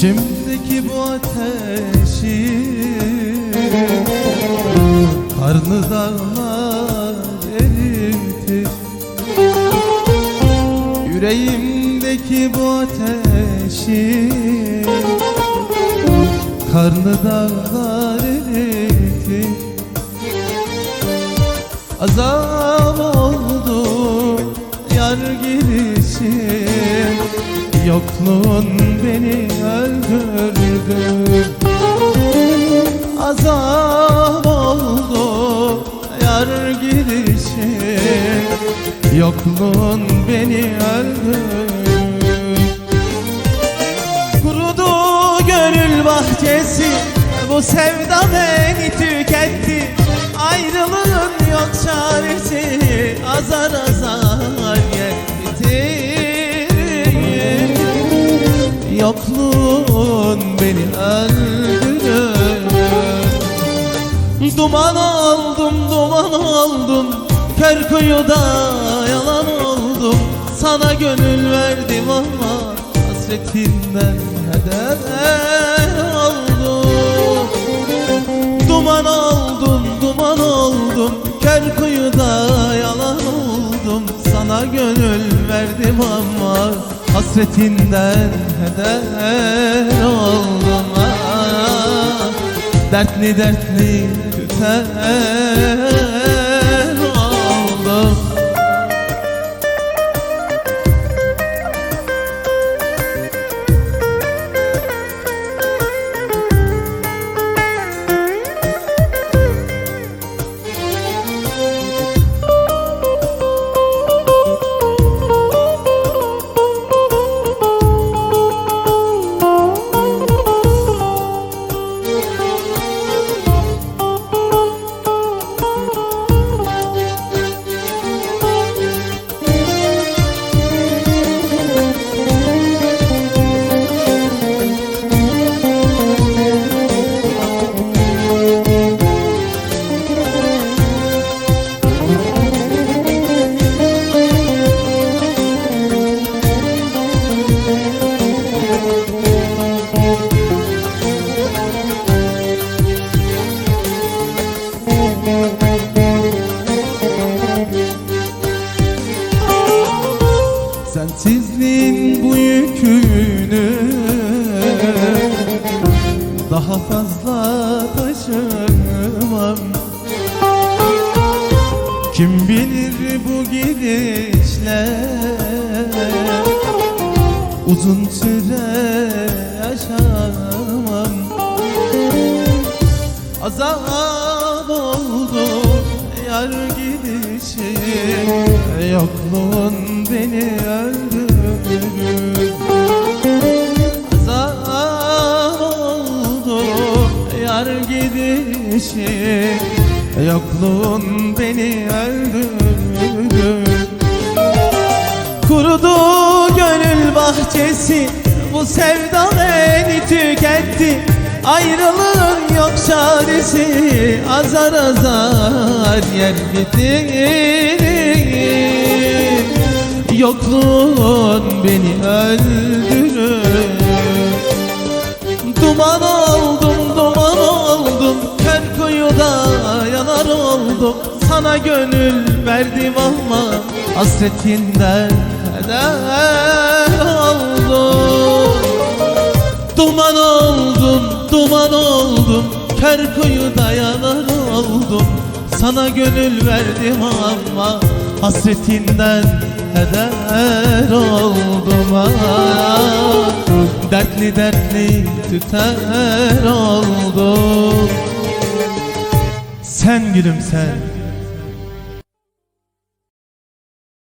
İçimdeki bu ateşi Karnı dağlar eritir Yüreğimdeki bu ateşi Karnı dağlar eritir Azam oldu yar girişin Yokluğun beni öldürdü Azam oldu yar girişin Yokluğun beni öldürdü Kurudu gönül bahçesi Bu sevda beni tüketti Yokluğun beni öldürür Duman oldum, duman oldum Kör yalan oldum. Sana gönül verdim ama Hasretinden heder oldum? Duman oldum, duman oldum Kör yalan oldum. Sana gönül verdim ama Hasretinden heder oldum. Dertli dertli tüter Kim bilir bu gidişle Uzun süre yaşamam. Azap oldu yar gidişi. Yokluğun beni öldürür Azap oldu yar gidişi Yokluğun beni öldürür Kurudu gönül bahçesi Bu sevda beni tüketti. Ayrılığın yok çaresi Azar azar yer bitirir Yokluğun beni öldürür Sana gönül verdim ama Hasretinden heder oldum Duman oldum, duman oldum Kör kuyuda yanar oldum. Sana gönül verdim ama Hasretinden heder oldum ah. Dertli dertli tüter oldum. Sen gülüm sen